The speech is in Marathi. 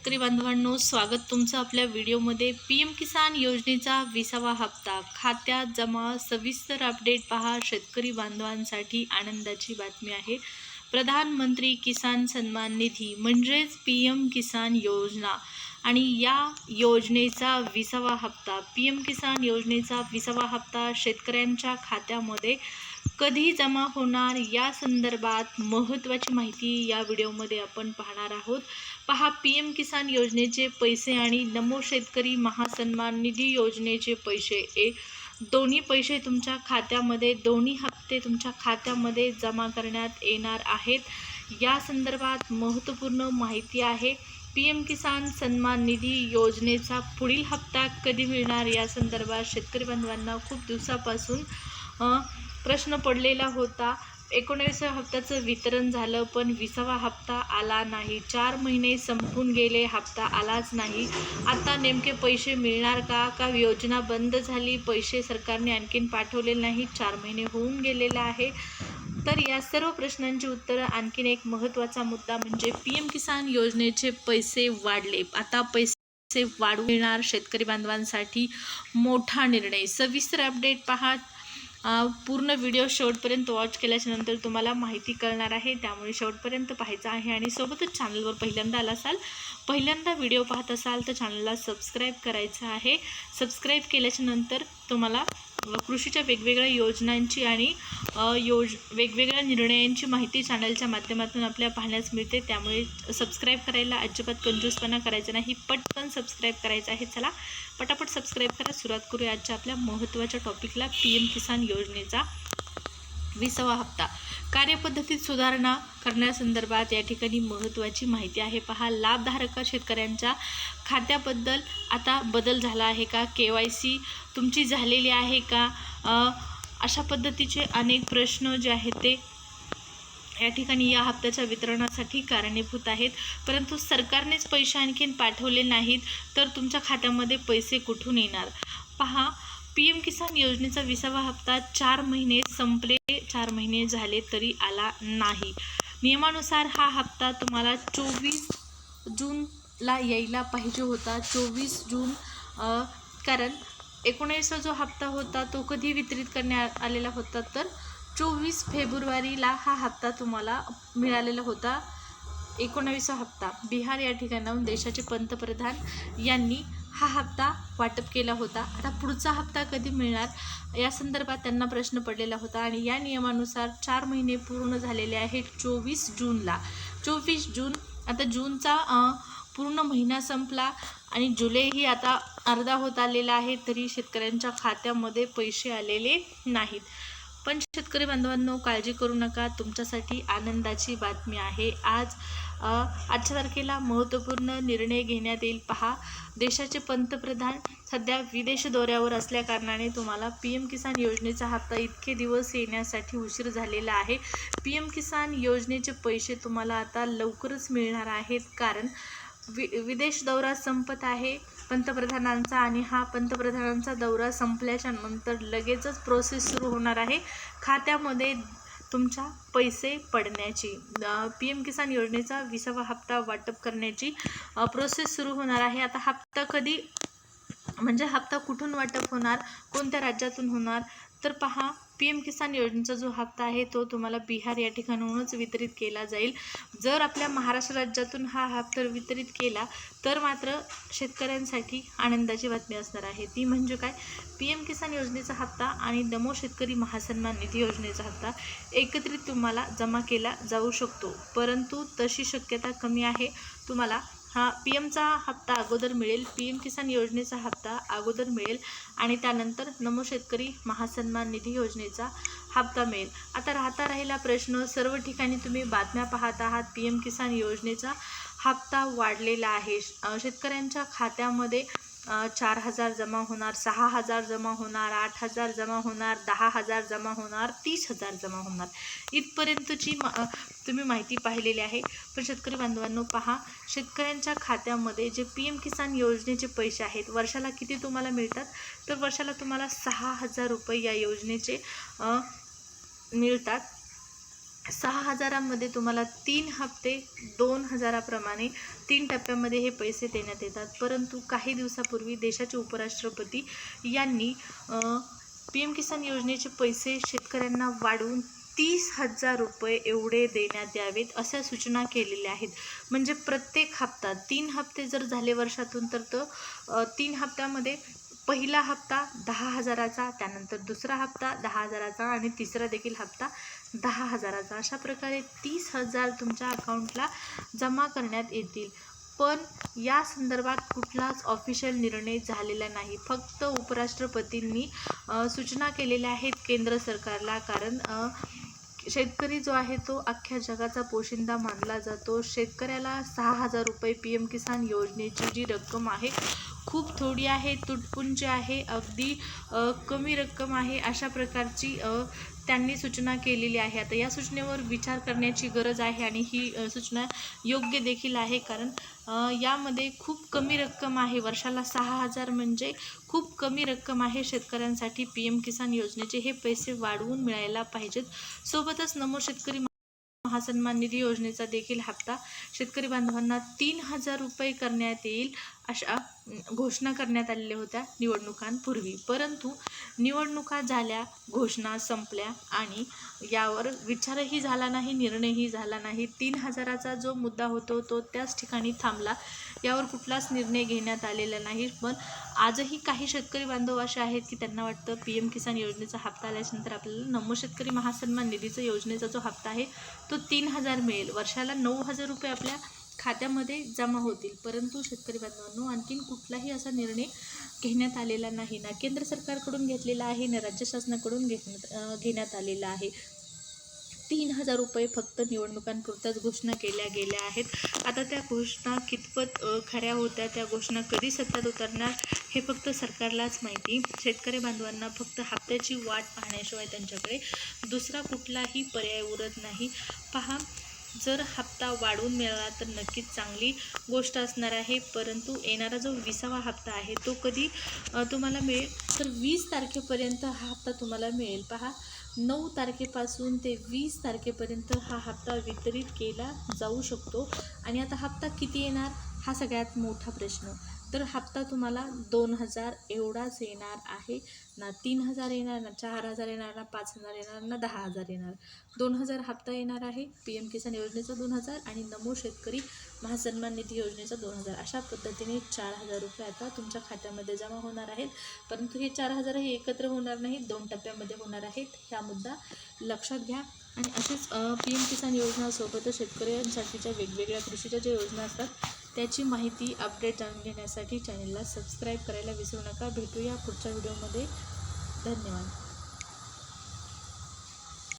शेतकरी बांधवांनो स्वागत तुमचं आपल्या व्हिडिओमध्ये. पी एम किसान योजनेचा विसावा हप्ता. खात्यात जमा सविस्तर अपडेट पहा. शेतकरी बांधवांसाठी आनंदाची बातमी आहे. प्रधानमंत्री किसान सन्मान निधी म्हणजेच पी एम किसान योजना. आणि या योजनेचा विसावा हप्ता पी एम किसान योजनेचा विसावा हप्ता शेतकऱ्यांच्या खात्यामध्ये कधी जमा होणार या संदर्भात महत्त्वाची माहिती या व्हिडिओमध्ये आपण पाहणार आहोत. पहा पी एम किसान योजनेचे पैसे आणि नमो शेतकरी महासन्मान निधी योजनेचे पैसे. ए दोन्ही पैसे तुमच्या खात्यामध्ये दोन्ही हप्ते तुमच्या खात्यामध्ये जमा करण्यात येणार आहेत. या संदर्भात महत्त्वपूर्ण माहिती आहे. पी एम किसान सन्मान निधी योजनेचा पुढील हप्ता कधी मिळणार या संदर्भात शेतकरी बांधवांना खूप दिवसापासून प्रश्न पडलेला होता. एकोणावीसव्या हप्त्याचं वितरण झालं पण विसावा हप्ता आला नाही. चार महिने संपून गेले हप्ता आलाच नाही. आता नेमके पैसे मिळणार का? का योजना बंद झाली? पैसे सरकारने आणखीन पाठवले नाही चार महिने होऊन गेलेला आहे. तर या सर्व प्रश्नांची उत्तरं आणखीन एक महत्त्वाचा मुद्दा म्हणजे पी एम किसान योजनेचे पैसे वाढले. आता पैसे वाढू मिळणार शेतकरी बांधवांसाठी मोठा निर्णय. सविस्तर अपडेट पहा पूर्ण व्हिडिओ शेवटपर्यंत वॉच केल्याच्यानंतर तुम्हाला माहिती कळणार आहे. त्यामुळे शेवटपर्यंत पाहायचं आहे आणि सोबतच चॅनलवर पहिल्यांदा आला असाल पहिल्यांदा व्हिडिओ पाहत असाल तर चॅनलला सबस्क्राईब करायचं आहे. सबस्क्राईब केल्याच्यानंतर तुम्हाला कृषीच्या वेगवेगळ्या योजनांची आणि योज वेगवेगळ्या निर्णयांची माहिती चॅनलच्या माध्यमातून आपल्याला पाहण्यास मिळते. त्यामुळे सबस्क्राईब करायला अजिबात कंजूसपणा करायचा नाही. पटकन सबस्क्राईब करायचं आहे. चला पटापट सबस्क्राईब करा. सुरुवात करूया आजच्या आपल्या महत्त्वाच्या टॉपिकला पी एम किसान योजनेचा. विसावा हप्ता. कार्यपद्धतीत सुधारणा करण्यासंदर्भात या ठिकाणी महत्त्वाची माहिती आहे. पहा लाभधारक शेतकऱ्यांच्या खात्याबद्दल आता बदल झाला आहे का? के वाय सी तुमची झालेली आहे का? अशा पद्धतीचे अनेक प्रश्न जे आहेत ते या ठिकाणी या हप्त्याच्या वितरणासाठी कारणीभूत आहेत. परंतु सरकारनेच पैसे आणखीन पाठवले नाहीत तर तुमच्या खात्यामध्ये पैसे कुठून येणार? पहा पी एम किसान योजनेचा विसावा हप्ता चार महिने संपले चार महिने झाले तरी आला नाही. नियमानुसार हा हप्ता तुम्हाला चोवीस जूनला यायला पाहिजे होता. चोवीस जून कारण एकोणीसचा जो हप्ता होता तो कधी वितरित करण्यात आलेला होता तर चोवीस फेब्रुवारीला हा हप्ता तुम्हाला मिळालेला होता. एकोणावीसा हप्ता. बिहार या ठिकाणाहून देशाचे पंतप्रधान यांनी हा हप्ता वाटप केला होता. आता पुढचा हप्ता कधी मिळणार या संदर्भात त्यांना प्रश्न पडलेला होता आणि या नियमानुसार चार महिने पूर्ण झालेले आहेत चोवीस जूनला. चोवीस जून आता जूनचा पूर्ण महिना संपला आणि जुलैही आता अर्धा होत आलेला आहे तरी शेतकऱ्यांच्या खात्यामध्ये पैसे आलेले नाहीत. पण शेतकरी बांधवांनो काळजी करू नका. तुमच्यासाठी आनंदाची बातमी आहे. आज आजच्या तारखेला महत्त्वपूर्ण निर्णय घेण्यात येईल. पहा देशाचे पंतप्रधान सध्या विदेश दौऱ्यावर असल्याकारणाने तुम्हाला पी एम किसान योजनेचा हप्ता इतके दिवस येण्यासाठी उशीर झालेला आहे. पी एम किसान योजनेचे पैसे तुम्हाला आता लवकरच मिळणार आहेत. कारण वि विदेश दौरा संपत आहे. पंतप्रधानांचा आणि हा पंतप्रधानांचा दौरा संपल्याच्या नंतर लगेचच प्रोसेस सुरू होणार आहे. खात्यामध्ये तुमच्या पैसे पडण्याची पी एम किसान योजनेचा विसावा हप्ता वाटप करण्याची प्रोसेस सुरू होणार आहे. आता हप्ता कधी म्हणजे हप्ता कुठून वाटप होणार कोणत्या राज्यातून होणार तर पहा पी एम किसान योजनेचा जो हप्ता आहे तो तुम्हाला बिहार या ठिकाणाहूनच वितरित केला जाईल. जर आपल्या महाराष्ट्र राज्यातून हा हप्ता वितरित केला तर मात्र शेतकऱ्यांसाठी आनंदाची बातमी असणार आहे. ती म्हणजे काय? पी एम किसान योजनेचा हप्ता आणि दमो शेतकरी महासन्मान निधी योजनेचा हप्ता एकत्रित तुम्हाला जमा केला जाऊ शकतो. परंतु तशी शक्यता कमी आहे. तुम्हाला हा पी एमचा हप्ता अगोदर मिळेल. पी एम किसान योजनेचा हप्ता अगोदर मिळेल आणि त्यानंतर नमो शेतकरी महासन्मान निधी योजनेचा हप्ता मिळेल. आता राहता राहिला प्रश्न सर्व ठिकाणी तुम्ही बातम्या पाहत आहात. पी एम किसान योजनेचा हप्ता वाढलेला आहे. शेतकऱ्यांच्या खात्यामध्ये चार हजार जमा होणार सहा हजार जमा होणार आठ हजार जमा होणार दहा हजार जमा होणार तीस हजार जमा होणार. इथपर्यंतची मा तुम्ही माहिती पाहिलेली आहे. पण शेतकरी बांधवांनो पहा शेतकऱ्यांच्या खात्यामध्ये जे पी एम किसान योजनेचे पैसे आहेत वर्षाला किती तुम्हाला मिळतात? तर वर्षाला तुम्हाला सहा हजार रुपये या योजनेचे मिळतात. सहा हजारामध्ये तुम्हाला तीन हप्ते दोन हजाराप्रमाणे तीन टप्प्यामध्ये हे पैसे देण्यात येतात. परंतु काही दिवसापूर्वी देशाचे उपराष्ट्रपती यांनी पी एम किसान योजनेचे पैसे शेतकऱ्यांना वाढवून तीस हजार रुपये एवढे देण्यात यावेत अशा सूचना केलेल्या आहेत. म्हणजे प्रत्येक हप्ता तीन हप्ते जर झाले वर्षातून तर तो तीन हप्त्यामध्ये पहिला हप्ता दहा हजाराचा त्यानंतर दुसरा हप्ता दहा हजाराचा आणि तिसरा देखील हप्ता दहा हजाराचा. अशा प्रकारे तीस हजार तुमच्या अकाउंटला जमा करण्यात येतील. पण या संदर्भात कुठलाच ऑफिशियल निर्णय झालेला नाही. फक्त उपराष्ट्रपतींनी सूचना केलेल्या आहेत केंद्र सरकारला. कारण शेतकरी जो आहे तो अख्ख्या जगाचा पोशिंदा मानला जातो. शेतकऱ्याला सहा हजार रुपये पी एम किसान योजनेची जी रक्कम आहे खूप थोडी आहे तुटपुंजी आहे अगदी कमी रक्कम आहे अशा प्रकारची त्यांनी सूचना केलेली आहे. आता या सूचनेवर विचार करण्याची गरज आहे आणि ही सूचना योग्य देखील आहे कारण यामध्ये खूप कमी रक्कम आहे. वर्षाला सहा हजार म्हणजे खूप कमी रक्कम आहे शेतकऱ्यांसाठी पी एम किसान योजनेचे. हे पैसे वाढवून मिळायला पाहिजेत. सोबतच नमो शेतकरी महासन्मान निधी योजनेचा देखील हप्ता शेतकरी बांधवांना तीन हजार रुपये करण्यात येईल अशा घोषणा करण्यात आलेल्या होत्या निवडणुकांपूर्वी. परंतु निवडणुका झाल्या घोषणा संपल्या आणि यावर विचारही झाला नाही निर्णयही झाला नाही. तीन हजाराचा जो मुद्दा होतो तो त्याच ठिकाणी थांबला. यावर कुठलाच निर्णय घेण्यात आलेला नाही. पण आजही काही शेतकरी बांधव असे आहेत की त्यांना वाटतं पी एम किसान योजनेचा हप्ता आल्याच्यानंतर आपल्याला नमो शेतकरी महासन्मान निधीचा योजनेचा जो हप्ता आहे तो तीन हजार मिळेल. वर्षाला नऊ हजार रुपये आपल्या खात्यामध्ये जमा होतील. परंतु शेतकरी बांधवांनो आणखीन कुठलाही असा निर्णय घेण्यात आलेला नाही. ना केंद्र सरकारकडून घेतलेला आहे ना राज्य शासनाकडून घेण्यात घेण्यात आलेला आहे. तीन हजार रुपये फक्त निवडणुकांपुरत्याच घोषणा केल्या गेल्या आहेत. आता त्या घोषणा कितपत खऱ्या होत्या त्या घोषणा कधी सत्तात उतरणार हे फक्त सरकारलाच माहिती. शेतकरी बांधवांना फक्त हप्त्याची वाट पाहण्याशिवाय त्यांच्याकडे दुसरा कुठलाही पर्याय उरत नाही. पहा जर हप्ता वाढवून मिळाला तर नक्कीच चांगली गोष्ट असणार आहे परंतु येणारा जो विसावा हप्ता आहे तो कधी तुम्हाला मिळेल? तर वीस तारखेपर्यंत हा हप्ता तुम्हाला मिळेल. पहा नऊ तारखेपासून ते वीस तारखेपर्यंत हा हप्ता वितरित केला जाऊ शकतो. आणि आता हप्ता किती येणार? हा सगळ्यात मोठा प्रश्न. तर हप्ता तुम्हाला दोन हजार एवढाच येणार आहे. ना तीन हजार येणार ना चार हजार येणार ना पाच हजार येणार ना दहा हजार येणार. दोन हजार हप्ता येणार आहे. पी एम किसान योजनेचा दोन हजार आणि नमो शेतकरी महासन्मान निधी योजनेचा दोन हजार. अशा पद्धतीने चार हजार रुपये आता तुमच्या खात्यामध्ये जमा होणार आहेत. परंतु हे चार हजारही एकत्र होणार नाहीत दोन टप्प्यामध्ये होणार आहेत. ह्या मुद्दा लक्षात घ्या. आणि असेच पी एम किसान योजनासोबतच शेतकऱ्यांसाठीच्या वेगवेगळ्या कृषीच्या ज्या योजना असतात त्याची माहिती अपडेट जाणून घेण्यासाठी चॅनलला सबस्क्राईब करायला विसरू नका. भेटूया पुढच्या व्हिडिओमध्ये धन्यवाद.